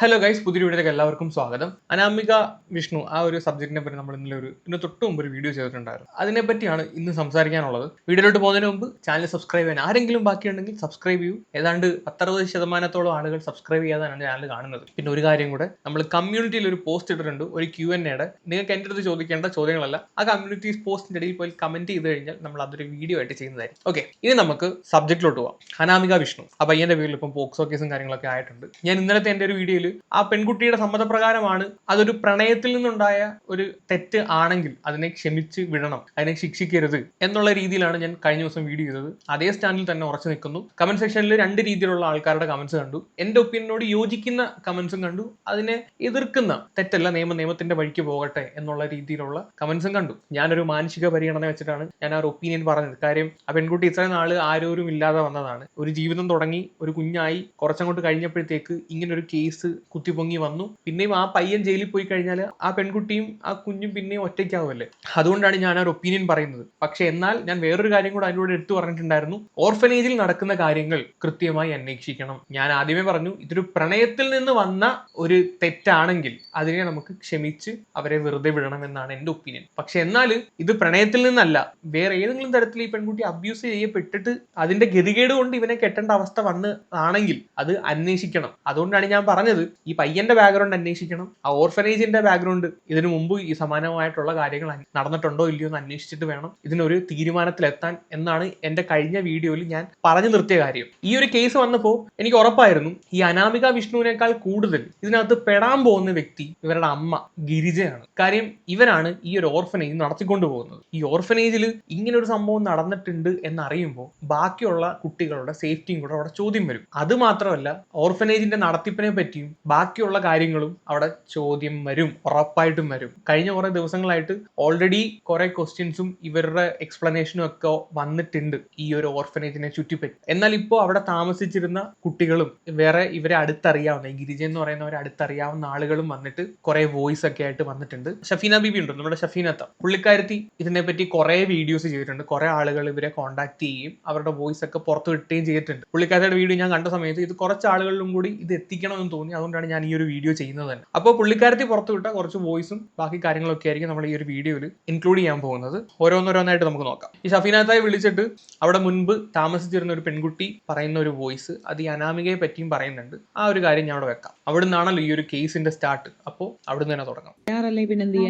Hello guys പുതിയ വീഡിയോയിലേക്ക് എല്ലാവർക്കും സ്വാഗതം. അനാമിക വിഷ്ണു ആ ഒരു സബ്ജക്റ്റിനെ പറ്റി നമ്മൾ ഇന്നലെ ഒരു ഇന്ന് തൊട്ട് മുമ്പ് ഒരു വീഡിയോ ചെയ്തിട്ടുണ്ടായിരുന്നു. അതിനെപ്പറ്റിയാണ് ഇന്ന് സംസാരിക്കാനുള്ളത്. വീഡിയോയിലോട്ട് പോകുന്നതിന് മുമ്പ് ചാനൽ സബ്സ്ക്രൈബ് ചെയ്യാൻ ആരെങ്കിലും ബാക്കിയുണ്ടെങ്കിൽ സബ്സ്ക്രൈബ് ചെയ്യൂ. ഏതാണ്ട് പത്തറുപത് ശതമാനത്തോളം ആളുകൾ സബ്സ്ക്രൈബ് ചെയ്യാതാണ് ചാനൽ കാണുന്നത്. പിന്നെ ഒരു കാര്യം കൂടെ നമ്മൾ കമ്മ്യൂണിറ്റിയിൽ ഒരു പോസ്റ്റ് ഇട്ടിട്ടുണ്ട് ഒരു ക്യു എൻ എയുടെ നിങ്ങൾക്ക് എന്റെ അടുത്ത് ചോദിക്കേണ്ട ചോദ്യങ്ങളല്ല ആ കമ്മ്യൂണിറ്റി പോസ്റ്റിന്റെ ഇടയിൽ പോയി കമന്റ് ചെയ്ത് കഴിഞ്ഞാൽ നമ്മൾ അതൊരു വീഡിയോ ആയിട്ട് ചെയ്യുന്നതായിരിക്കും. ഓക്കെ ഇനി നമുക്ക് സബ്ജക്റ്റിലോട്ട് പോവാം. അനാമിക വിഷ്ണു. ആ പയ്യന്റെ പേരിൽ ഇപ്പം പോക്സോ കേസും കാര്യങ്ങളൊക്കെ ആയിട്ടുണ്ട്. ഞാൻ ഇന്നലത്തെ എന്റെ ഒരു വീഡിയോയിൽ ആ പെൺകുട്ടിയുടെ സമ്മതപ്രകാരമാണ് അതൊരു പ്രണയത്തിൽ നിന്നുണ്ടായ ഒരു തെറ്റ് ആണെങ്കിൽ അതിനെ ക്ഷമിച്ച് വിടണം അതിനെ ശിക്ഷിക്കരുത് എന്നുള്ള രീതിയിലാണ് ഞാൻ കഴിഞ്ഞ ദിവസം വീഡിയോ ചെയ്തത്. അതേ സ്റ്റാൻഡിൽ തന്നെ ഉറച്ചു നിൽക്കുന്നു. കമന്റ് സെക്ഷനിൽ രണ്ട് രീതിയിലുള്ള ആൾക്കാരുടെ കമന്റ്സ് കണ്ടു. എന്റെ ഒപ്പീനിയനോട് യോജിക്കുന്ന കമന്റ്സും കണ്ടു. അതിനെ എതിർക്കുന്ന തെറ്റല്ല നിയമ നിയമത്തിന്റെ വഴിക്ക് പോകട്ടെ എന്നുള്ള രീതിയിലുള്ള കമന്റ്സും കണ്ടു. ഞാനൊരു മാനസിക പരിഗണന വെച്ചിട്ടാണ് ഞാൻ ആ ഒപ്പീനിയൻ പറഞ്ഞത്. കാര്യം ആ പെൺകുട്ടി ഇത്രയും നാൾ ആരോരും ഇല്ലാതെ വന്നതാണ്. ഒരു ജീവിതം തുടങ്ങി ഒരു കുഞ്ഞായി കുറച്ചങ്ങോട്ട് കഴിഞ്ഞപ്പോഴത്തേക്ക് ഇങ്ങനൊരു കേസ് കുത്തിപ്പൊങ്ങി വന്നു. പിന്നെയും ആ പയ്യൻ ജയിലിൽ പോയി കഴിഞ്ഞാൽ ആ പെൺകുട്ടിയും ആ കുഞ്ഞും പിന്നെയും ഒറ്റയ്ക്കാവുമല്ലേ? അതുകൊണ്ടാണ് ഞാൻ ആ ഒരു ഒപ്പീനിയൻ പറയുന്നത്. പക്ഷെ എന്നാൽ ഞാൻ വേറൊരു കാര്യം കൂടെ അതിലൂടെ എടുത്തു പറഞ്ഞിട്ടുണ്ടായിരുന്നു. ഓർഫനേജിൽ നടക്കുന്ന കാര്യങ്ങൾ കൃത്യമായി അന്വേഷിക്കണം. ഞാൻ ആദ്യമേ പറഞ്ഞു ഇതൊരു പ്രണയത്തിൽ നിന്ന് വന്ന ഒരു തെറ്റാണെങ്കിൽ അതിനെ നമുക്ക് ക്ഷമിച്ച് അവരെ വെറുതെ വിടണം എന്നാണ് എന്റെ ഒപ്പീനിയൻ. പക്ഷെ എന്നാൽ ഇത് പ്രണയത്തിൽ നിന്നല്ല. വേറെ ഏതെങ്കിലും തരത്തിൽ ഈ പെൺകുട്ടി അബ്യൂസ് ചെയ്യപ്പെട്ടിട്ട് അതിന്റെ ഗതികേട് കൊണ്ട് ഇവനെ കെട്ടേണ്ട അവസ്ഥ വന്ന് ആണെങ്കിൽ അത് അന്വേഷിക്കണം. അതുകൊണ്ടാണ് ഞാൻ പറഞ്ഞത് ഈ പയ്യന്റെ ബാക്ക്ഗ്രൗണ്ട് അന്വേഷിക്കണം. ആ ഓർഫനേജിന്റെ ബാക്ക്ഗ്രൗണ്ട് ഇതിനു മുമ്പ് ഈ സമാനമായിട്ടുള്ള കാര്യങ്ങൾ നടന്നിട്ടുണ്ടോ ഇല്ലയോ എന്ന് അന്വേഷിച്ചിട്ട് വേണം ഇതിനൊരു തീരുമാനത്തിലെത്താൻ എന്നാണ് എന്റെ കഴിഞ്ഞ വീഡിയോയിൽ ഞാൻ പറഞ്ഞു നിർത്തിയ കാര്യം. ഈ ഒരു കേസ് വന്നപ്പോൾ എനിക്ക് ഉറപ്പായിരുന്നു ഈ അനാമിക വിഷ്ണുവിനേക്കാൾ കൂടുതൽ ഇതിനകത്ത് പെടാൻ പോകുന്ന വ്യക്തി ഇവരുടെ അമ്മ ഗിരിജയാണ്. കാര്യം ഇവരാണ് ഈ ഒരു ഓർഫനേജ് നടത്തിക്കൊണ്ടു പോകുന്നത്. ഈ ഓർഫനേജിൽ ഇങ്ങനെ ഒരു സംഭവം നടന്നിട്ടുണ്ട് എന്നറിയുമ്പോൾ ബാക്കിയുള്ള കുട്ടികളുടെ സേഫ്റ്റിയും കൂടെ അവിടെ ചോദ്യം വരും. അത് മാത്രമല്ല ഓർഫനേജിന്റെ നടത്തിപ്പിനെ പറ്റിയും ബാക്കിയുള്ള കാര്യങ്ങളും അവിടെ ചോദ്യം വരും ഉറപ്പായിട്ടും വരും. കഴിഞ്ഞ കുറെ ദിവസങ്ങളായിട്ട് ഓൾറെഡി കുറെ ക്വസ്റ്റ്യൻസും ഇവരുടെ എക്സ്പ്ലനേഷനും ഒക്കെ വന്നിട്ടുണ്ട് ഈ ഒരു ഓർഫനേജിനെ ചുറ്റിപ്പറ്റി. എന്നാൽ ഇപ്പോൾ അവിടെ താമസിച്ചിരുന്ന കുട്ടികളും വേറെ ഇവരെ അടുത്തറിയാവുന്ന ഗിരിജ എന്ന് പറയുന്നവരെ അടുത്തറിയാവുന്ന ആളുകളും വന്നിട്ട് കുറെ വോയിസ് ഒക്കെ ആയിട്ട് വന്നിട്ടുണ്ട്. ഷഫീന ബിബി ഉണ്ട്? നമ്മുടെ ഷഫീനത്ത പുള്ളിക്കാരത്തി ഇതിനെപ്പറ്റി കുറെ വീഡിയോസ് ചെയ്തിട്ടുണ്ട്. കുറെ ആളുകൾ ഇവരെ കോൺടാക്ട് ചെയ്യുകയും അവരുടെ വോയിസ് ഒക്കെ പുറത്തു വിട്ടുകയും ചെയ്തിട്ടുണ്ട്. പുള്ളിക്കാരത്തിയുടെ വീഡിയോ ഞാൻ കണ്ട സമയത്ത് ഇത് കുറച്ച് ആളുകളിലും കൂടി ഇത് എത്തിക്കണമെന്ന് തോന്നി. അതുകൊണ്ടാണ് ഞാൻ ഈ ഒരു വീഡിയോ ചെയ്യുന്നത് തന്നെ. അപ്പോൾ പുള്ളിക്കാരത്തി പുറത്തുവിട്ട കുറച്ച് വോയിസും ബാക്കി കാര്യങ്ങളൊക്കെ ആയിരിക്കും നമ്മൾ ഈ ഒരു വീഡിയോയിൽ ഇൻക്ലൂഡ് ചെയ്യാൻ പോകുന്നത്. ഓരോന്നോരോന്നായിട്ട് നമുക്ക് നോക്കാം. ഈ ഷഫീനാത്തായി വിളിച്ചിട്ട് അവിടെ മുൻപ് താമസിച്ചിരുന്ന ഒരു പെൺകുട്ടി പറയുന്ന ഒരു വോയിസ് അത് ഈ അനാമികയെ പറ്റിയും പറയുന്നുണ്ട്. ആ ഒരു കാര്യം ഞാൻ അവിടെ വെക്കാം. അവിടെ നിന്നാണല്ലോ ഈ ഒരു കേസിന്റെ സ്റ്റാർട്ട് അപ്പോൾ അവിടെ നിന്ന് തന്നെ തുടങ്ങാം.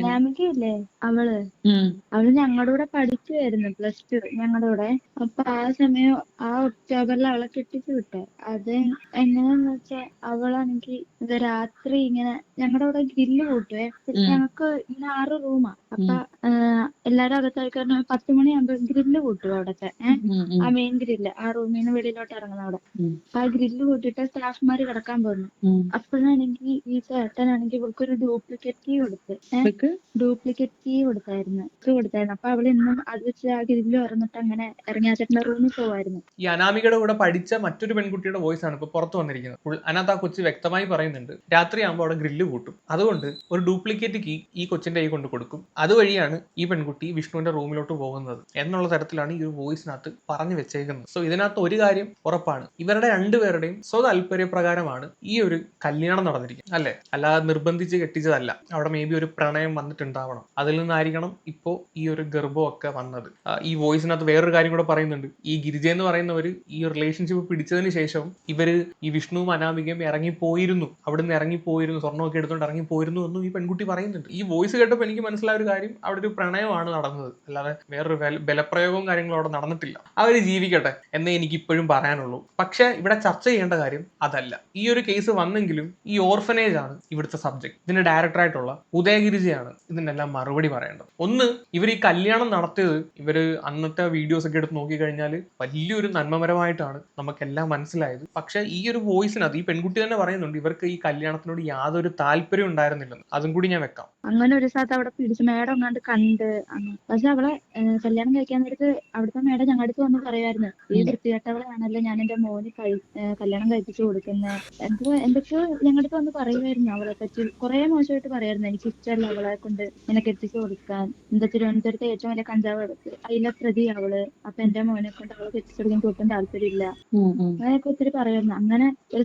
അനാമികയില്ലേ അവൾ? അവൾ ഞങ്ങളുടെ കൂടെ പഠിക്കുമായിരുന്നു പ്ലസ് ടു ഞങ്ങളുടെ കൂടെ. അപ്പൊ ആ സമയം ആ ഒക്ടോബറിൽ അവളെ കെട്ടിച്ചു വിട്ടെ. അത് എങ്ങനെയാന്ന് വെച്ചാ അവളാണെങ്കി ഇത് രാത്രി ഇങ്ങനെ ഞങ്ങളുടെ അവിടെ ഗ്രില്ല് കൂട്ടുവേ. ഞങ്ങൾക്ക് ഞങ്ങക്ക് ഇങ്ങനെ ആറ് റൂമാ. അപ്പൊ എല്ലാരും അകത്തായി കാരണം പത്ത് മണിയാകുമ്പോ ഗ്രില്ല് കൂട്ടും അവിടത്തെ? ഏഹ് ആ മെയിൻ ഗ്രില്ല് ആ റൂമിൽ നിന്ന് വെളിയിലോട്ട് ഇറങ്ങുന്ന അവിടെ. അപ്പൊ ആ ഗ്രില്ല് കൂട്ടിട്ട് സ്റ്റാഫ്മാര് കിടക്കാൻ പോകുന്നു അപ്പോഴാണെങ്കിൽ ഈ ചേട്ടനാണെങ്കിൽ ഇവൾക്കൊരു ഡ്യൂപ്ലിക്കേറ്റ് കീ കൊടുത്ത് ഏഹ് ഡ്യൂപ്ലിക്കേറ്റ് കീ കൊടുത്തായിരുന്നു കീ കൊടുത്തായിരുന്നു. അപ്പൊ അവൾ ഇന്നും അത് വെച്ച് ആ ഗ്രില്ല് തുറന്നിട്ട് അങ്ങനെ ഇറങ്ങി ആ ചേട്ടന്റെ റൂമിൽ പോവായിരുന്നു. ഈ അനാമികയുടെ കൂടെ പഠിച്ച മറ്റൊരു പെൺകുട്ടിയുടെ വോയിസ് ആണ് ഇപ്പൊ പുറത്തു വന്നിരിക്കുന്നത്. അതിനകത്ത് ആ കൊച്ചു വ്യക്തമായി പറയുന്നുണ്ട്. രാത്രിയാകുമ്പോൾ അവിടെ ഗ്രില്ല് കൂട്ടും. അതുകൊണ്ട് ഒരു ഡ്യൂപ്ലിക്കേറ്റ് കീ ഈ കൊച്ചിന്റെ കൈ കൊണ്ട് കൊടുക്കും. അതുവഴിയാണ് ഈ പെൺകുട്ടി വിഷ്ണുവിന്റെ റൂമിലോട്ട് പോകുന്നത് എന്നുള്ള തരത്തിലാണ് ഈ ഒരു വോയിസിനകത്ത് പറഞ്ഞു വെച്ചേക്കുന്നത്. സോ ഇതിനകത്ത് ഒരു കാര്യം ഉറപ്പാണ്. ഇവരുടെ രണ്ടുപേരുടെയും സ്വതാല്പര്യ പ്രകാരമാണ് ഈ ഒരു കല്യാണം നടന്നിരിക്കുന്നത്. അല്ലെ? അല്ലാതെ നിർബന്ധിച്ച് കെട്ടിച്ചതല്ല. അവിടെ മേ ബി ഒരു പ്രണയം വന്നിട്ടുണ്ടാവണം. അതിൽ നിന്നായിരിക്കണം ഇപ്പോ ഈ ഒരു ഗർഭമൊക്കെ വന്നത്. ഈ വോയിസിനകത്ത് വേറൊരു കാര്യം കൂടെ പറയുന്നുണ്ട്. ഈ ഗിരിജ എന്ന് പറയുന്നവര് ഈ റിലേഷൻഷിപ്പ് പിടിച്ചതിന് ശേഷം ഇവർ ഈ വിഷ്ണുവും അനാമികയും ഇറങ്ങിപ്പോയിരുന്നു. അവിടുന്ന് ഇറങ്ങിപ്പോയിരുന്നു സ്വർണമൊക്കെ ഇറങ്ങി ഇറങ്ങിപ്പോയിരുന്നു എന്നും ഈ പെൺകുട്ടി പറയുന്നുണ്ട്. ഈ വോയിസ് കേട്ടപ്പോൾ എനിക്ക് മനസ്സിലായ ഒരു കാര്യം അവിടെ ഒരു പ്രണയമാണ് നടന്നത്. അല്ലാതെ വേറൊരു ബല- ബലപ്രയോഗവും കാര്യങ്ങളും അവിടെ നടന്നിട്ടില്ല. അവർ ജീവിക്കട്ടെ എന്നേ എനിക്ക് ഇപ്പോഴും പറയാനുള്ളൂ. പക്ഷെ ഇവിടെ ചർച്ച ചെയ്യേണ്ട കാര്യം അതല്ല. ഈ ഒരു കേസ് വന്നെങ്കിലും ഈ ഓർഫനേജ് ആണ് ഇവിടുത്തെ സബ്ജക്ട് ഇതിന്റെ ഡയറക്ടറായിട്ടുള്ള ഉദയഗിരിജയാണ് ഇതിനെല്ലാം മറുപടി പറയേണ്ടത്. ഒന്ന് ഇവർ ഈ കല്യാണം നടത്തിയത് ഇവർ അന്നത്തെ വീഡിയോസ് ഒക്കെ എടുത്ത് നോക്കിക്കഴിഞ്ഞാൽ വലിയൊരു നന്മപരമായിട്ടാണ് നമുക്കെല്ലാം മനസ്സിലായത്. പക്ഷേ ഈ ഒരു വോയിസിനകത്ത് ഈ പെൺകുട്ടി തന്നെ പറയുന്നുണ്ട്. ഇവർക്ക് ഈ കല്യാണത്തിനോട് യാതൊരു താല്പര്യം ഉണ്ടായിരുന്നില്ലെന്ന്. അതും കൂടി ഞാൻ വെക്കാം. അങ്ങനെ ഒരു സ്ഥലത്ത് അവിടെ പിടിച്ച് മേഡം എങ്ങാണ്ട് കണ്ട് പക്ഷെ അവളെ കല്യാണം കഴിക്കാൻ നേരത്ത് അവിടുത്തെ മേഡം ഞങ്ങളുടെ അടുത്ത് വന്ന് പറയുമായിരുന്നു ഈ. വൃത്തികെട്ടവളാണല്ലോ ഞാൻ എന്റെ മോന് കല്യാണം കഴിപ്പിച്ചു കൊടുക്കുന്നത് എന്തോ എന്തൊക്കെയോ ഞങ്ങളുടെ അടുത്ത് വന്ന് പറയുമായിരുന്നു അവളെ പറ്റി. കുറെ മോശമായിട്ട് പറയായിരുന്നു എനിക്ക് ഇഷ്ടമല്ല അവളെ കൊണ്ട് നിനക്ക് എത്തിച്ചു കൊടുക്കാൻ. എന്താ തിരുവനന്തപുരത്തെ ഏറ്റവും വലിയ കഞ്ചാവ് എടുത്ത് അതിലെ പ്രതി അവൾ. അപ്പൊ എന്റെ മോനെ കൊണ്ട് അവളെ എത്തിച്ചു കൊടുക്കാൻ ഒട്ടും താല്പര്യമില്ല. അങ്ങനെയൊക്കെ ഒത്തിരി പറയുമായിരുന്നു അങ്ങനെ ഒരു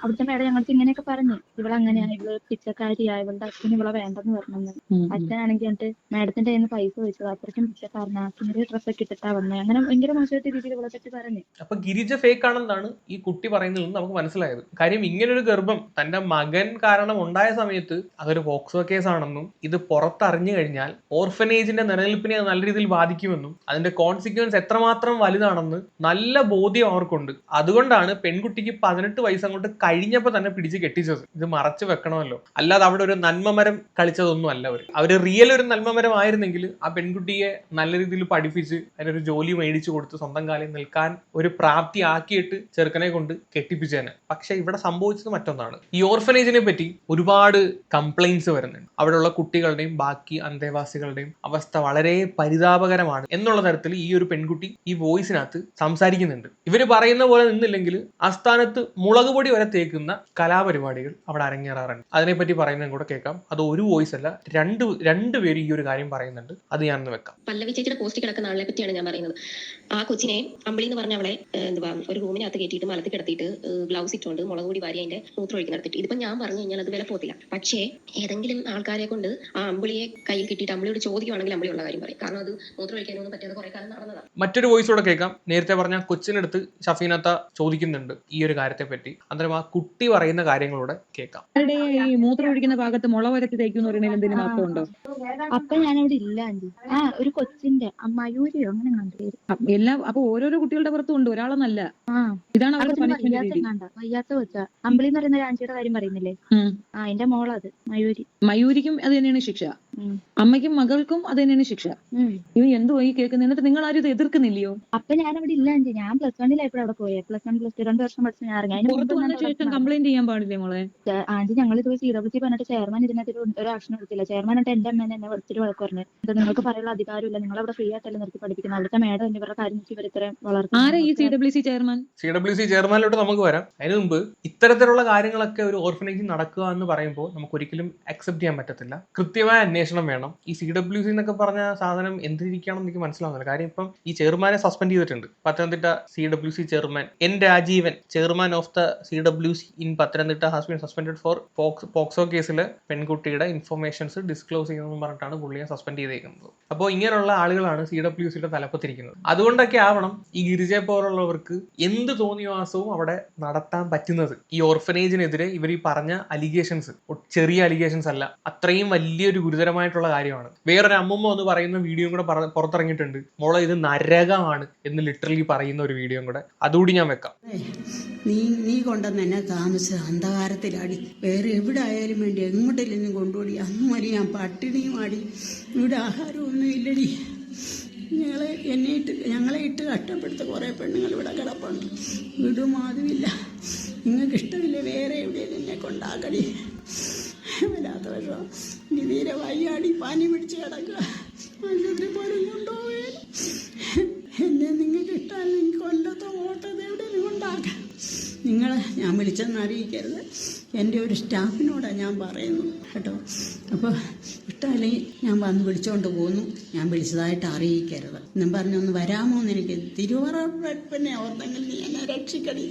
അവിടുത്തെ മേഡം ഞങ്ങളുടെ ഞങ്ങൾക്ക് ഇങ്ങനെയൊക്കെ പറഞ്ഞു. ഇവളങ്ങനെയാ ഇവൾ പിച്ചക്കാരിയാ ഇവളുടെ അച്ഛൻ ഇവളെ വേണ്ടെന്ന് പറഞ്ഞു. അച്ഛനാണെങ്കിൽ എന്നിട്ട് മാഡത്തിന്റെ കയ്യിൽ നിന്ന് പൈസ ചോദിച്ചത് അത്രയ്ക്കും പിച്ചക്കാരനാ അച്ഛന്റെ ഡ്രസ്സ് ഒക്കെ ഇട്ടിട്ടാ വന്നത് അങ്ങനെ ഭയങ്കര മോശമായിട്ട് രീതിയിൽ ഇവളെ പറ്റി പറഞ്ഞു. അപ്പൊ ഗിരിജ ഫേക്ക് ആണെന്നാണ് ഈ കുട്ടി പറയുന്നതിൽ നിന്ന് നമുക്ക് മനസ്സിലായത്. കാര്യം ഇങ്ങനൊരു ഗർഭം തന്റെ മകൻ കാരണം ഉണ്ടായ സമയത്ത് അതൊരു പോക്സോ കേസ് ആണെന്നും ഇത് പുറത്തറിഞ്ഞു കഴിഞ്ഞാൽ ഓർഫനേജിന്റെ നിലനിൽപ്പിനെ അത് നല്ല രീതിയിൽ ബാധിക്കുമെന്നും അതിന്റെ കോൺസിക്വൻസ് എത്രമാത്രം വലുതാണെന്ന് നല്ല ബോധ്യം അവർക്കുണ്ട്. അതുകൊണ്ടാണ് പെൺകുട്ടിക്ക് പതിനെട്ട് വയസ്സ് അങ്ങോട്ട് കഴിഞ്ഞപ്പോൾ തന്നെ പിടിച്ച് കെട്ടിച്ചത് ഇത് മറച്ചു വെക്കണമല്ലോ. അല്ലാതെ അവിടെ ഒരു നന്മമരം കളിച്ചതൊന്നും അല്ല അവർ അവർ റിയൽ ഒരു നന്മമരം ആയിരുന്നെങ്കിൽ ആ പെൺകുട്ടിയെ നല്ല രീതിയിൽ പഠിപ്പിച്ച് അതിനൊരു ജോലി മേടിച്ചു കൊടുത്ത് സ്വന്തം കാലിൽ നിൽക്കാൻ ഒരു പ്രാപ്തി ആക്കിയിട്ട് ചെറുക്കനെ കൊണ്ട് കെട്ടിപ്പിച്ചേനെ. പക്ഷെ ഇവിടെ സംഭവിച്ചത് മറ്റൊന്നാണ്. ഈ ഓർഫനേജിനെ പറ്റി ഒരുപാട് കംപ്ലൈൻസ് വരുന്നുണ്ട്. അവിടെയുള്ള കുട്ടികളുടെയും ബാക്കി അന്തേവാസികളുടെയും അവസ്ഥ വളരെ പരിതാപകരമാണ് എന്നുള്ള തരത്തിൽ ഈ ഒരു പെൺകുട്ടി ഈ വോയിസിനകത്ത് സംസാരിക്കുന്നുണ്ട്. ഇവർ പറയുന്ന പോലെ നിന്നില്ലെങ്കിൽ ആസ്ഥാനത്ത് മുളക് പൊടി വരെ തേക്കുന്ന കലാപരിപാടികൾ അവിടെ അരങ്ങേറാറുണ്ട്. അതിനെപ്പറ്റി പറയുന്നതും കൂടെ കേൾക്കാം. അത് ഒരു വോയിസ് അല്ല രണ്ട് രണ്ടുപേരും ഈ ഒരു കാര്യം പറയുന്നുണ്ട്. അത് ഞാനൊന്ന് വെക്കാം. പല്ലവി ചേച്ചിയുടെ പോസ്റ്റ് കിടക്കുന്ന ആളെ പറ്റിയാണ് ഞാൻ പറയുന്നത്. ആ കൊച്ചിനെ അമ്പിളി എന്ന് പറഞ്ഞ അവളെ എന്തുവാ ഒരു റൂമിനകത്ത് കയറ്റിയിട്ട് മലത്തിൽ കിടത്തിയിട്ട് ഗ്ലൗസ് ഇട്ടുകൊണ്ട് മുളക് പൊടി വാരി അതിന്റെ മൂത്രം ഒഴിക്കുന്ന നടത്തിയിട്ട്. ഇതിപ്പോ ഞാൻ പറഞ്ഞു കഴിഞ്ഞാൽ അത് വില പോത്തില്ല. പക്ഷേ ഏതെങ്കിലും ആൾക്കാരെ കൊണ്ട് ആ അമ്പിളിയെ കയ്യിൽ കിട്ടിയിട്ട് അമ്പിളിയോട് ചോദിക്കുവാണെങ്കിൽ അമ്പിളി ഉള്ള കാര്യം പറയും. കാരണം അത് മൂത്രം ഒഴിക്കാനൊന്നും പറ്റാതെ കുറെ കാലം നടന്നതാണ് മറ്റൊരു വോയിസ് കൂടെ കേൾക്കാം. നേരത്തെ പറഞ്ഞ കൊച്ചിനടുത്ത് ഷഫീനത്ത ചോദിക്കുന്നുണ്ട് ഈ ഒരു കാര്യത്തെ പറ്റി അന്നേരം ആ കുട്ടി പറയുന്ന കാര്യങ്ങളോടെ കേൾക്കാം. അവരുടെ ഈ മൂത്രം ഒഴിക്കുന്ന ഭാഗത്ത് മുള വരച്ച് തേക്കുന്ന പറയുന്നതിൽ എന്തെങ്കിലും അർത്ഥമുണ്ടോ അപ്പൊ ഞാനവിടെ ഇല്ല ആ ഒരു കൊച്ചിന്റെ അമ്മായൂരിയോ അങ്ങനെ എല്ലാ അപ്പൊ ഓരോരോ കുട്ടികളുടെ പുറത്തും ഉണ്ട്. ഒരാളെന്നല്ല ഇതാണ് വയ്യാത്ത അമ്പിളി എന്ന് പറയുന്ന ഒരു ആന്റിയുടെ കാര്യം പറയുന്നില്ലേ. ആ എന്റെ മോളത് മയൂരി. മയൂരിക്കും അത് തന്നെയാണ് ശിക്ഷ. അമ്മയ്ക്കും മകൾക്കും അത് തന്നെയാണ് ശിക്ഷ. ഉം. ഇവ എന്തോ ഈ കേൾക്കുന്നത് എന്നിട്ട് നിങ്ങൾ ആരും ഇത് എതിർക്കുന്നില്ലയോ? അപ്പൊ ഞാൻ അവിടെ ഇല്ല ഞാൻ പ്ലസ് വണ്ണിലായപ്പോഴും അവിടെ പോയേ. പ്ലസ് വൺ പ്ലസ് ടു രണ്ട് വർഷം പഠിച്ചു ഞാൻ ഇറങ്ങി. ശേഷം കംപ്ലൈന്റ് ചെയ്യാൻ പാടില്ലേ മോളെ? ആന്റി ഞങ്ങൾ ഇത് സി ഡബ്ല്യു പറഞ്ഞിട്ട് ചെയർമാൻ ഇതിനകത്ത് ഒരു- ആക്ഷൻ എടുത്തില്ല ചെയർമാൻ ആയിട്ട് എന്റെ അമ്മേനെ എന്നെ വിളിച്ചിട്ട് വഴക്ക് പറഞ്ഞു ഇത് നിങ്ങൾക്ക് പറയാനുള്ള അധികാരമില്ല. നിങ്ങൾ അവിടെ ഫ്രീ ആയിട്ടല്ലേ നിർത്തി പഠിപ്പിക്കുന്നത്. അവിടുത്തെ മേഡം എന്നിവരുടെ കാര്യം ഇവർ ഇത്രയും ആരാ ഈ C W C chairman C W C ചെയർമാനിലോട്ട് നമുക്ക് വരാം. അതിന് മുമ്പ് ഇത്തരത്തിലുള്ള കാര്യങ്ങളൊക്കെ ഒരു ഓർഫനേജിൽ നടക്കുക എന്ന് പറയുമ്പോൾ നമുക്ക് ഒരിക്കലും അക്സെപ്റ്റ് ചെയ്യാൻ പറ്റത്തില്ല. കൃത്യമായ അന്വേഷണം വേണം. ഈ സി ഡബ്ല്യു സി എന്നൊക്കെ പറഞ്ഞ സാധനം എന്തിരിക്കണം എനിക്ക് മനസ്സിലാവുന്നില്ല. കാര്യം ഇപ്പം ഈ ചെയർമാനെ സസ്പെൻഡ് ചെയ്തിട്ടുണ്ട്. Pathanamthitta C W C chairman N Rajeevan chairman of the C W C in Pathanamthitta has been suspended for POCSO കേസിൽ പെൺകുട്ടിയുടെ ഇൻഫർമേഷൻസ് ഡിസ്ക്ലോസ് ചെയ്യുന്നതെന്ന് പറഞ്ഞിട്ടാണ് പുള്ളിയെ സസ്പെൻഡ് ചെയ്തേക്കുന്നത്. അപ്പോൾ ഇങ്ങനെയുള്ള ആളുകളാണ് സി ഡബ്ല്യു സിയുടെ തലപ്പത്തിരിക്കുന്നത്. അതുകൊണ്ടൊക്കെ ആവണം ഈ ഗിരിജയെ പോലുള്ളവർക്ക് എന്ത് തോന്നിയവാസവും അവിടെ നടത്താൻ പറ്റുന്നത്. ഈ ഓർഫനേജിനെതിരെ ഇവർ ഈ പറഞ്ഞ അലിഗേഷൻസ് ചെറിയ അലിഗേഷൻസ് അല്ല അത്രയും വലിയൊരു ഗുരുതരമായിട്ടുള്ള കാര്യമാണ്. വേറൊരു അമ്മമ്മ എന്ന് പറയുന്ന വീഡിയോയും കൂടെ പറ- പുറത്തിറങ്ങിയിട്ടുണ്ട്. മോളെ ഇത് നരകമാണ് എന്ന് ലിറ്ററലി പറയുന്ന ഒരു വീഡിയോ കൂടെ. അതുകൂടി ഞാൻ വെക്കാം. നീ നീ കൊണ്ടുവന്ന് എന്നെ താമസിച്ച അന്ധകാരത്തിലാടി. വേറെ എവിടെ ആയാലും വേണ്ടി എങ്ങോട്ടില്ലെന്നും കൊണ്ടുപോടി. വരെ ഞാൻ പട്ടിണിയും ആടി. ഇവിടെ ആഹാരമൊന്നും ഇല്ലടി. ഞങ്ങളെ എന്നെ ഇട്ട് ഞങ്ങളെ ഇട്ട് കഷ്ടപ്പെടുത്ത കുറേ പെണ്ണുങ്ങൾ ഇവിടെ കിടപ്പുണ്ട്. വീടും അതുമില്ല. നിങ്ങൾക്ക് ഇഷ്ടമില്ല വേറെ എവിടെയും എന്നെ കൊണ്ടാക്കടി. വല്ലാത്ത ഇനി തീരെ വയ്യാടി പാനി പിടിച്ച് കിടക്കുക. ആശുപത്രി പോലും എന്നെ നിങ്ങൾക്ക് ഇട്ടാൽ നിങ്ങൾക്ക് കൊല്ലത്തോ ഓട്ടത്തോ എവിടെ ഉണ്ടാക്കാം. നിങ്ങളെ ഞാൻ വിളിച്ചെന്ന് അറിയിക്കരുത്. എന്റെ ഒരു സ്റ്റാഫിനോടാണ് ഞാൻ പറയുന്നത് കേട്ടോ. അപ്പോൾ ഇഷ്ടമല്ലെങ്കിൽ ഞാൻ വന്ന് വിളിച്ചുകൊണ്ട് പോന്നു. ഞാൻ വിളിച്ചതായിട്ട് അറിയിക്കരുത്. എന്നും പറഞ്ഞൊന്ന് വരാമോ എന്ന് എനിക്ക് തിരുവറപ്പന്നെ ഓർത്തെങ്കിൽ നീ എന്നെ രക്ഷിക്കടി.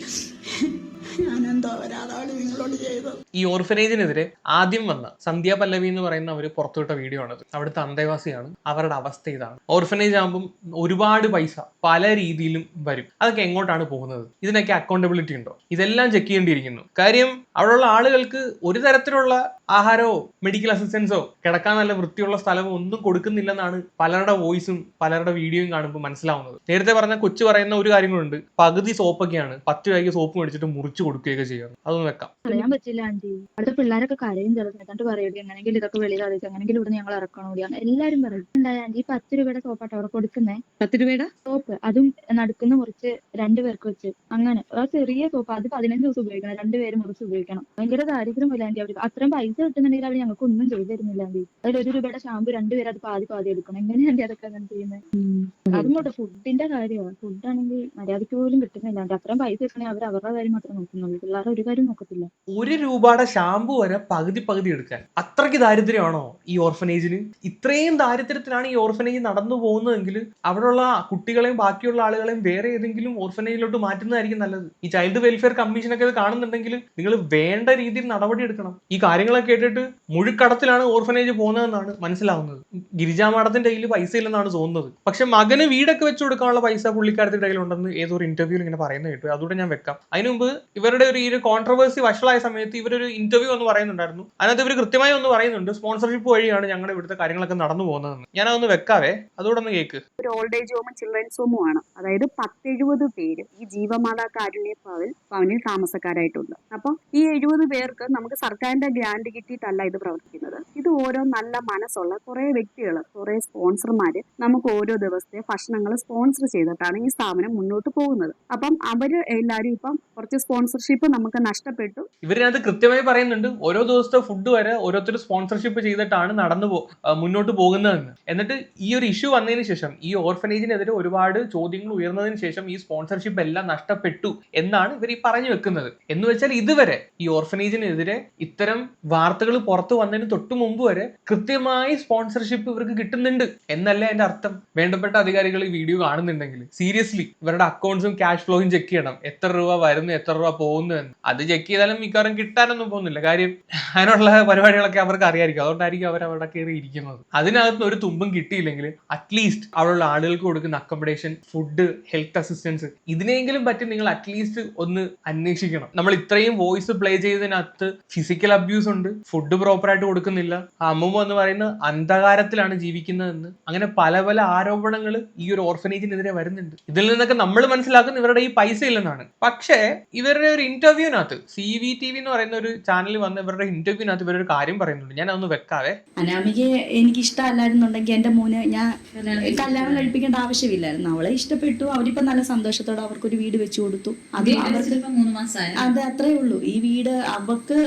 ഈ ഓർഫനേജിനെതിരെ ആദ്യം വന്ന സന്ധ്യ പല്ലവി എന്ന് പറയുന്ന അവർ പുറത്തുവിട്ട വീഡിയോ ആണത്. അവിടുത്തെ അന്തേവാസിയാണ്. അവരുടെ അവസ്ഥ ഇതാണ്. ഓർഫനേജ് ആകുമ്പം ഒരുപാട് പൈസ പല രീതിയിലും വരും. അതൊക്കെ എങ്ങോട്ടാണ് പോകുന്നത്? ഇതിനൊക്കെ അക്കൗണ്ടബിലിറ്റി ഉണ്ടോ? ഇതെല്ലാം ചെക്ക് ചെയ്യേണ്ടിയിരിക്കുന്നു. കാര്യം അവിടെയുള്ള ആളുകൾക്ക് ഒരു തരത്തിലുള്ള ആഹാരമോ മെഡിക്കൽ അസിസ്റ്റൻസോ കിടക്കാൻ നല്ല വൃത്തിയുള്ള സ്ഥലമോ ഒന്നും കൊടുക്കുന്നില്ലെന്നാണ് പലരുടെ വോയിസും പലരുടെ വീഡിയോയും കാണുമ്പോൾ മനസ്സിലാവുന്നത്. നേരത്തെ പറഞ്ഞ കൊച്ചു പറയുന്ന ഒരു കാര്യങ്ങളുണ്ട്. പകുതി സോപ്പൊക്കെയാണ് പത്ത് രൂപയ്ക്ക് സോപ്പ് മേടിച്ചിട്ട് മുറിച്ച് കൊടുക്കുകയൊക്കെ ചെയ്യാം. അതൊന്ന് വെക്കാം. പറയാൻ പറ്റില്ല ആന്റി അടുത്ത പിള്ളേരൊക്കെ കരയും ചില എന്നിട്ട് പറയൂടി എങ്ങനെങ്കിലും ഇതൊക്കെ വെളിയിൽ അറിയിച്ചു അങ്ങനെങ്കിലും ഇവിടെ ഞങ്ങൾ ഇറക്കണോടി അങ്ങനെ എല്ലാരും പറയും. എന്തായാലും ആന്റി പത്ത് രൂപയുടെ സോപ്പാട്ടോ അവർ കൊടുക്കുന്നേ? പത്ത് രൂപയുടെ? സോപ്പ്. അതും നടുക്കുന്ന മുറിച്ച് രണ്ടുപേർക്ക് വെച്ച്. അങ്ങനെ. ആ ചെറിയ സോപ്പ് അത് പതിനഞ്ച് ദിവസം ഉപയോഗിക്കണം. രണ്ടുപേരും മുറിച്ച് ഉപയോഗിക്കണം. ഭയങ്കര ദാരിദ്ര്യമില്ല ആന്റി അവർ അത്രയും പൈസ കിട്ടുന്നുണ്ടെങ്കിൽ അവർ ഞങ്ങൾക്ക് ഒന്നും ചെയ്തു തരുന്നില്ല ആന്റി അതിൽ ഒരു രൂപയുടെ ഷാമ്പു രണ്ടുപേരും അത് പാതി പാതി എടുക്കണം. എങ്ങനെയാണ് അതൊക്കെ അങ്ങനെ ചെയ്യുന്നത്? അതും കൂടെ. ഫുഡിന്റെ കാര്യമാണ്. ഫുഡാണെങ്കിൽ മര്യാദയ്ക്ക് പോലും കിട്ടുന്നില്ല ആന്റി അത്രയും പൈസ കിട്ടണമെങ്കിൽ അവർ അവരുടെ കാര്യം മാത്രം നോക്കുന്നുള്ളൂ പിള്ളേരെ ഒരു കാര്യം നോക്കത്തില്ല. ഒരു രൂപയുടെ ഷാമ്പു വരെ പകുതി പകുതി എടുക്കാൻ. അത്രയ്ക്ക് ദാരിദ്ര്യമാണോ ഈ ഓർഫനേജിന് ഇത്രയും ദാരിദ്ര്യത്തിലാണ് ഈ ഓർഫനേജ് നടന്നു പോകുന്നതെങ്കിൽ അവിടെയുള്ള കുട്ടികളെയും ബാക്കിയുള്ള ആളുകളെയും വേറെ ഏതെങ്കിലും ഓർഫനേജിലോട്ട് മാറ്റുന്നതായിരിക്കും നല്ലത്. ഈ ചൈൽഡ് വെൽഫെയർ കമ്മീഷനൊക്കെ ഇത് കാണുന്നുണ്ടെങ്കിൽ നിങ്ങൾ വേണ്ട രീതിയിൽ നടപടി എടുക്കണം. ഈ കാര്യങ്ങളൊക്കെ കേട്ടിട്ട് മുഴുക്കടത്തിലാണ് ഓർഫനേജ് പോകുന്നതെന്നാണ് മനസ്സിലാവുന്നത്. ഗിരിജാ മാഡത്തിന്റെ കയ്യിൽ പൈസ ഇല്ലെന്നാണ് തോന്നുന്നത്. പക്ഷെ മകന് വീടൊക്കെ വെച്ച് കൊടുക്കാനുള്ള പൈസ പുള്ളിക്കാരത്തിന്റെ കയ്യിലുണ്ടെന്ന് ഏതോ ഒരു ഇന്റർവ്യൂവിൽ ഇങ്ങനെ പറയുന്നത് കേട്ടു. അതുകൂടെ ഞാൻ വെക്കാം. അതിനു മുമ്പ് ഇവരുടെ ഒരു ഈ ഒരു കോൺട്രവേഴ്സി വഷളായ സമയത്ത് ഇവരൊരു ഇന്റർവ്യൂ എന്ന് പറയുന്നുണ്ടായിരുന്നു. അതിനകത്ത് ഇവർ കൃത്യമായി ഒന്ന് പറയുന്നുണ്ട് സ്പോൺസർഷിപ്പ് വഴിയാണ് ഞങ്ങളുടെ ഇവിടുത്തെ കാര്യങ്ങളൊക്കെ നടന്നു പോകുന്നതെന്ന്. ഞാനതൊന്ന് വെക്കാവേ. അതുകൂടെ ഒന്ന് കേക്ക്. ഒരു ഓൾഡ് ഏജ് ഹോമും ചിൽഡ്രൻസ് ഹോമും ആണ്. അതായത് പത്തെഴുപത് പേര് ഈ ജീവമാതാ കാരുണ്യ ഭവൻ ഭവനിൽ താമസക്കാരായിട്ടുണ്ട്. അപ്പം ഈ എഴുപത് പേർക്ക് നമുക്ക് സർക്കാരിന്റെ ഗ്രാന്റ് കിട്ടിയിട്ടല്ല ഇത് പ്രവർത്തിക്കുന്നത്. ഇത് ഓരോ നല്ല മനസ്സുള്ള കുറെ വ്യക്തികൾ കുറെ സ്പോൺസർമാര് നമുക്ക് ഓരോ ദിവസത്തെ ഭക്ഷണങ്ങൾ സ്പോൺസർ ചെയ്തിട്ടാണ് ഈ സ്ഥാപനം മുന്നോട്ട് പോകുന്നത്. അപ്പം അവർ എല്ലാവരും ഇപ്പം കുറച്ച് സ്പോൺസർഷിപ്പ് നമുക്ക് നഷ്ടപ്പെട്ടു. ഇവരിനകത്ത് കൃത്യമായി പറയുന്നുണ്ട് ഓരോ ദിവസത്തെ ഫുഡ് വരെ ഓരോരുത്തർ സ്പോൺസർഷിപ്പ് ചെയ്തിട്ടാണ് നടന്നു മുന്നോട്ട് പോകുന്നതെന്ന്. എന്നിട്ട് ഈ ഒരു ഇഷ്യൂ വന്നതിന് ശേഷം ഈ ഓർഫനേജിനെതിരെ ഒരുപാട് ചോദ്യങ്ങൾ ഉയർന്നതിന് ശേഷം ഈ സ്പോൺസർഷിപ്പ് എല്ലാം നഷ്ടപ്പെട്ടു എന്നാണ് ഇവർ ഈ പറഞ്ഞു വെക്കുന്നത്. എന്ന് വെച്ചാൽ ഇതുവരെ ഈ ഓർഫനേജിനെതിരെ ഇത്തരം വാർത്തകൾ പുറത്തു വന്നതിന് തൊട്ടു മുമ്പ് വരെ കൃത്യമായി സ്പോൺസർഷിപ്പ് ഇവർക്ക് കിട്ടുന്നുണ്ട് എന്നല്ല എന്റെ അർത്ഥം? വേണ്ടപ്പെട്ട അധികാരികൾ ഈ വീഡിയോ കാണുന്നുണ്ടെങ്കിൽ സീരിയസ്ലി ഇവരുടെ അക്കൗണ്ട്സും ക്യാഷ് ഫ്ലോയും ചെക്ക് ചെയ്യണം. എത്ര രൂപ വരുന്നു എത്ര രൂപ പോകുന്നു എന്ന് അത് ചെക്ക് ചെയ്താലും മിക്കവാറും കിട്ടാനൊന്നും പോകുന്നില്ല. കാര്യം അതിനുള്ള പരിപാടികളൊക്കെ അവർക്ക് അറിയായിരിക്കും. അതുകൊണ്ടായിരിക്കും അവർ അവിടെ കയറി ഇരിക്കുന്നത്. അതിനകത്ത് ഒരു തുമ്പും കിട്ടിയില്ലെങ്കിൽ അറ്റ്ലീസ്റ്റ് അവിടെയുള്ള ആളുകൾക്ക് കൊടുക്കുന്ന അക്കോമഡേഷൻ ഫുഡ് ഹെൽത്ത് അസിസ്റ്റൻസ് ഇതിനെങ്കിലും പറ്റി നിങ്ങൾ അറ്റ്ലീസ്റ്റ് ഒന്ന് അന്വേഷിക്കണം. നമ്മൾ ഇത്രയും വോയിസ് പ്ലേ ചെയ്തതിനകത്ത് ഫിസിക്കൽ അബ്യൂസ് ഉണ്ട്. ഫുഡ് പ്രോപ്പറായിട്ട് കൊടുക്കുന്നില്ല. അമ്മൂമ്മ എന്ന് പറയുന്ന അന്ധകാരത്തിലാണ് ജീവിക്കുന്നതെന്ന്. അങ്ങനെ പല പല ആരോപണങ്ങൾ ഈ ഒരു ഓർഫനേജിനെതിരെ വരുന്നുണ്ട്. ഇതിൽ നിന്നൊക്കെ നമ്മൾ മനസ്സിലാക്കുന്ന ഇവരുടെ ഈ പൈസ ഇല്ലെന്നാണ്. പക്ഷേ ഇവരുടെ ഒരു ഇന്റർവ്യൂവിനകത്ത് സി വി ടി വി എന്ന് പറയുന്ന ഒരു ചാനൽ വന്ന് ഇവരുടെ ഇന്റർവ്യൂവിനകത്ത് ഇവരൊരു കാര്യം പറയുന്നുണ്ട്. ഞാൻ അതൊന്ന് വെക്കാവേ. അനാമികയെ എനിക്ക് ഇഷ്ടമല്ലായിരുന്നുണ്ടെങ്കിൽ എന്റെ മോന് ഞാൻ കല്യാണം കഴിപ്പിക്കേണ്ട ആവശ്യമില്ലായിരുന്നു. അവളെ ഇഷ്ടപ്പെട്ടു. അവരിപ്പോ നല്ല സന്തോഷത്തോടെ അവർക്ക് ഒരു വീട് വെച്ചു കൊടുത്തു. അത് അത്രേ ഉള്ളൂ. ഈ വീട് അവക്ക്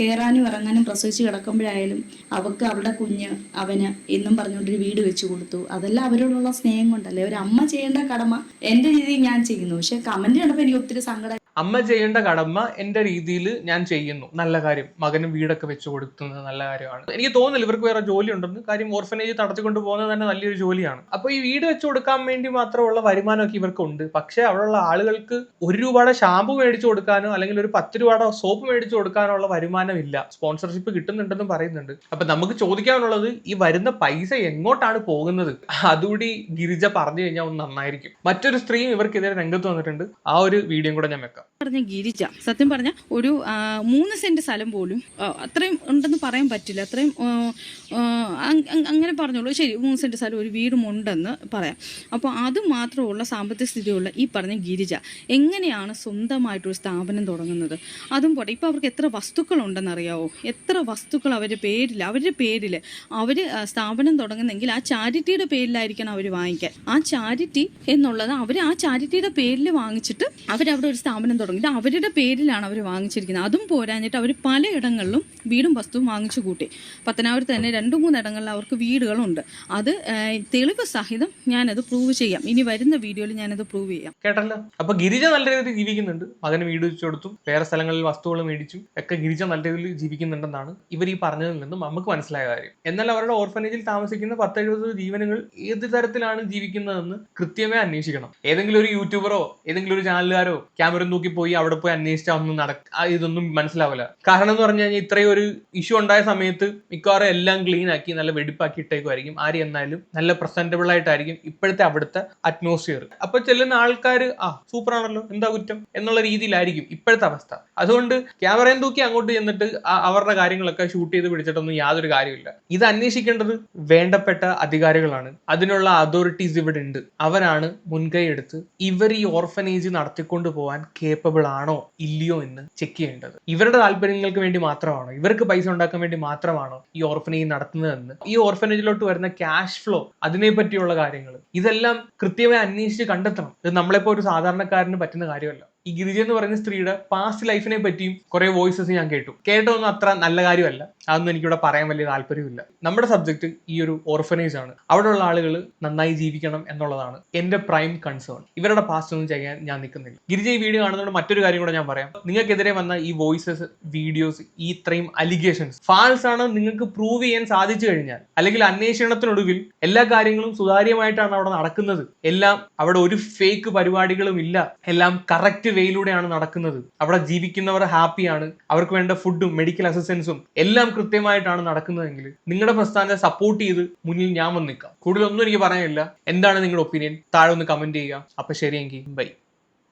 കയറാനും കേറാനും ഇറങ്ങാനും പ്രസവിച്ച് കിടക്കുമ്പോഴായാലും അവക്ക് അവളുടെ കുഞ്ഞ് അവന് എന്നും പറഞ്ഞുകൊണ്ടൊരു വീട് വെച്ചു കൊടുത്തു. അതെല്ലാം അവരോടുള്ള സ്നേഹം കൊണ്ടല്ലേ? ഒരു അമ്മ ചെയ്യേണ്ട കടമ എന്റെ രീതിയിൽ ഞാൻ ചെയ്യുന്നു. പക്ഷെ കമന്റ് കണ്ടപ്പോൾ എനിക്ക് ഒത്തിരി സങ്കടം അമ്മ ചെയ്യേണ്ട കടമ എന്റെ രീതിയിൽ ഞാൻ ചെയ്യുന്നു. നല്ല കാര്യം. മകനും വീടൊക്കെ വെച്ച് കൊടുക്കുന്നത് നല്ല കാര്യമാണ്. എനിക്ക് തോന്നുന്നില്ല ഇവർക്ക് വേറെ ജോലി ഉണ്ടെന്ന്. കാര്യം ഓർഫനേജ് നടത്തിക്കൊണ്ട് പോകുന്നത് തന്നെ നല്ലൊരു ജോലിയാണ്. അപ്പൊ ഈ വീട് വെച്ച് കൊടുക്കാൻ വേണ്ടി മാത്രമുള്ള വരുമാനമൊക്കെ ഇവർക്ക് ഉണ്ട് പക്ഷെ അവിടെയുള്ള ആളുകൾക്ക് ഒരു രൂപയുടെ ഷാമ്പു മേടിച്ചു കൊടുക്കാനോ അല്ലെങ്കിൽ ഒരു പത്ത് രൂപയുടെ സോപ്പ് മേടിച്ചു കൊടുക്കാനോ ഉള്ള വരുമാനം ഇല്ല സ്പോൺസർഷിപ്പ് കിട്ടുന്നുണ്ടെന്നും പറയുന്നുണ്ട്. അപ്പൊ നമുക്ക് ചോദിക്കാനുള്ളത് ഈ വരുന്ന പൈസ എങ്ങോട്ടാണ് പോകുന്നത്? അതുകൂടി ഗിരിജ പറഞ്ഞു കഴിഞ്ഞാൽ ഒന്ന് നന്നായിരിക്കും. മറ്റൊരു സ്ത്രീയും ഇവർക്കെതിരെ രംഗത്ത് വന്നിട്ടുണ്ട്. ആ ഒരു വീഡിയോ കൂടെ ഞാൻ വെക്കാം. out. പറഞ്ഞ ഗിരിജ. സത്യം പറഞ്ഞ ഒരു മൂന്ന് സെന്റ് സ്ഥലം പോലും അത്രയും ഉണ്ടെന്ന് പറയാൻ പറ്റില്ല. അത്രയും അങ്ങനെ പറഞ്ഞോളൂ. ശരി മൂന്ന് സെന്റ് സ്ഥലം ഒരു വീടും ഉണ്ടെന്ന് പറയാം. അപ്പോൾ അത് മാത്രമുള്ള സാമ്പത്തിക സ്ഥിതിയുള്ള ഈ പറഞ്ഞ ഗിരിജ എങ്ങനെയാണ് സ്വന്തമായിട്ടൊരു സ്ഥാപനം തുടങ്ങുന്നത്? അതും പോട്ടെ ഇപ്പോൾ അവർക്ക് എത്ര വസ്തുക്കളുണ്ടെന്ന് അറിയാവോ എത്ര വസ്തുക്കൾ അവരുടെ പേരിൽ അവരുടെ പേരിൽ അവർ സ്ഥാപനം തുടങ്ങുന്നെങ്കിൽ ആ ചാരിറ്റിയുടെ പേരിലായിരിക്കണം അവർ വാങ്ങിക്കാൻ. ആ ചാരിറ്റി എന്നുള്ളത് അവർ ആ ചാരിറ്റിയുടെ പേരിൽ വാങ്ങിച്ചിട്ട് അവരവിടെ ഒരു സ്ഥാപനം തുടങ്ങി. ഇത് അവരുടെ പേരിലാണ് അവർ വാങ്ങിച്ചിരിക്കുന്നത്. അതും പോരാഞ്ഞിട്ട് അവർ പലയിടങ്ങളിലും വീടും വസ്തുവും വാങ്ങിച്ചു കൂട്ടി. പത്തനാപുരത്ത് തന്നെ രണ്ടു മൂന്നിടങ്ങളിൽ അവർക്ക് വീടുകളുണ്ട്. അത് തെളിവ് സഹിതം ഞാനത് പ്രൂവ് ചെയ്യാം. ഇനി വരുന്ന വീഡിയോയിൽ ഞാനത് പ്രൂവ് ചെയ്യാം. കേട്ടല്ലോ? അപ്പൊ ഗിരിജ നല്ല രീതിയിൽ ജീവിക്കുന്നുണ്ട്. മകന് വീട് കൊടുത്തു. വേറെ സ്ഥലങ്ങളിൽ വസ്തുക്കൾ മേടിച്ചു. ഒക്കെ ഗിരിജ നല്ല രീതിയിൽ ജീവിക്കുന്നുണ്ടെന്നാണ് ഇവർ ഈ പറഞ്ഞതിൽ നിന്നും നമുക്ക് മനസ്സിലായ കാര്യം. എന്നാൽ അവരുടെ ഓർഫനേജിൽ താമസിക്കുന്ന പത്തെഴുപത് ജീവനുകൾ ഏത് തരത്തിലാണ് ജീവിക്കുന്നതെന്ന് കൃത്യമായി അന്വേഷിക്കണം. ഏതെങ്കിലും ഒരു യൂട്യൂബറോ ഏതെങ്കിലും ഒരു ചാനലുകാരോ ക്യാമറ നോക്കി പോയി അവിടെ പോയി അന്വേഷിച്ചാൽ ഒന്നും നട ഇതൊന്നും മനസ്സിലാവില്ല കാരണം എന്ന് പറഞ്ഞു കഴിഞ്ഞാൽ ഇത്രയും ഒരു ഇഷ്യൂ ഉണ്ടായ സമയത്ത് മിക്കവാറും എല്ലാം ക്ലീൻ ആക്കി നല്ല വെടിപ്പാക്കി ഇട്ടേക്കുമായിരിക്കും ആര് എന്നാലും നല്ല പ്രസന്റബിൾ ആയിട്ടായിരിക്കും ഇപ്പോഴത്തെ അവിടുത്തെ അറ്റ്മോസ്ഫിയർ അപ്പൊ ചെല്ലുന്ന ആൾക്കാർ ആ സൂപ്പർ ആണല്ലോ എന്താ കുറ്റം? എന്നുള്ള രീതിയിലായിരിക്കും ഇപ്പോഴത്തെ അവസ്ഥ. അതുകൊണ്ട് ക്യാമറയും തൂക്കി അങ്ങോട്ട് ചെന്നിട്ട് അവരുടെ കാര്യങ്ങളൊക്കെ ഷൂട്ട് ചെയ്ത് പിടിച്ചിട്ടൊന്നും യാതൊരു കാര്യമില്ല ഇത് അന്വേഷിക്കേണ്ടത് വേണ്ടപ്പെട്ട അധികാരികളാണ്. അതിനുള്ള അതോറിറ്റീസ് ഇവിടെ ഉണ്ട്. അവരാണ് മുൻകൈ എടുത്ത് ഇവർ ഈ ഓർഫനേജ് നടത്തിക്കൊണ്ട് പോകാൻ കേപ്പബിൾ ആണോ ഇല്ലയോ എന്ന് ചെക്ക് ചെയ്യേണ്ടത്. ഇവരുടെ താല്പര്യങ്ങൾക്ക് വേണ്ടി മാത്രമാണോ ഇവർക്ക് പൈസ ഉണ്ടാക്കാൻ വേണ്ടി മാത്രമാണോ ഈ ഓർഫനേജ് നടത്തുന്നതെന്ന്. ഈ ഓർഫനേജിലോട്ട് വരുന്ന ക്യാഷ് ഫ്ലോ അതിനെ പറ്റിയുള്ള കാര്യങ്ങൾ ഇതെല്ലാം കൃത്യമായി അന്വേഷിച്ച് കണ്ടെത്തണം. ഇത് നമ്മളെപ്പോ ഒരു സാധാരണക്കാരന് പറ്റുന്ന കാര്യമല്ല. ഈ ഗിരിജ എന്ന് പറയുന്ന സ്ത്രീയുടെ പാസ്റ്റ് ലൈഫിനെ പറ്റിയും കുറെ വോയിസസ് ഞാൻ കേട്ടു. കേട്ടതൊന്നും അത്ര നല്ല കാര്യമല്ല. അതൊന്നും എനിക്കിവിടെ പറയാൻ വലിയ താല്പര്യമില്ല നമ്മുടെ സബ്ജക്ട് ഈ ഒരു ഓർഫനേജ് ആണ്. അവിടെയുള്ള ആളുകൾ നന്നായി ജീവിക്കണം എന്നുള്ളതാണ് എന്റെ പ്രൈം കൺസേൺ ഇവരുടെ പാസ്റ്റ് ഒന്നും ചെയ്യാൻ ഞാൻ നിൽക്കുന്നില്ല. ഗിരിജ ഈ വീഡിയോ കാണുന്നതുകൊണ്ട് മറ്റൊരു കാര്യം കൂടെ ഞാൻ പറയാം. നിങ്ങൾക്കെതിരെ വന്ന ഈ വോയിസസ് വീഡിയോസ് ഈ ഇത്രയും അലിഗേഷൻസ് ഫാൾസ് ആണ് നിങ്ങൾക്ക് പ്രൂവ് ചെയ്യാൻ സാധിച്ചു കഴിഞ്ഞാൽ. അല്ലെങ്കിൽ അന്വേഷണത്തിനൊടുവിൽ എല്ലാ കാര്യങ്ങളും സുതാര്യമായിട്ടാണ് അവിടെ നടക്കുന്നത്. എല്ലാം അവിടെ ഒരു ഫേക്ക് പരിപാടികളും ഇല്ല. എല്ലാം കറക്റ്റ് വേയിലൂടെയാണ് നടക്കുന്നത്. അവിടെ ജീവിക്കുന്നവർ ഹാപ്പിയാണ്. അവർക്ക് വേണ്ട ഫുഡും മെഡിക്കൽ അസിസ്റ്റൻസും എല്ലാം കൃത്യമായിട്ടാണ് നടക്കുന്നതെങ്കിൽ നിങ്ങളുടെ പ്രസ്ഥാനത്തെ സപ്പോർട്ട് ചെയ്ത് മുന്നിൽ ഞാൻ വന്നിക്കാം. കൂടുതലൊന്നും എനിക്ക് പറയാനില്ല. എന്താണ് നിങ്ങളുടെ ഒപ്പീനിയൻ താഴെ ഒന്ന് കമന്റ് ചെയ്യുക. അപ്പൊ ശരിയെങ്കിൽ ബൈ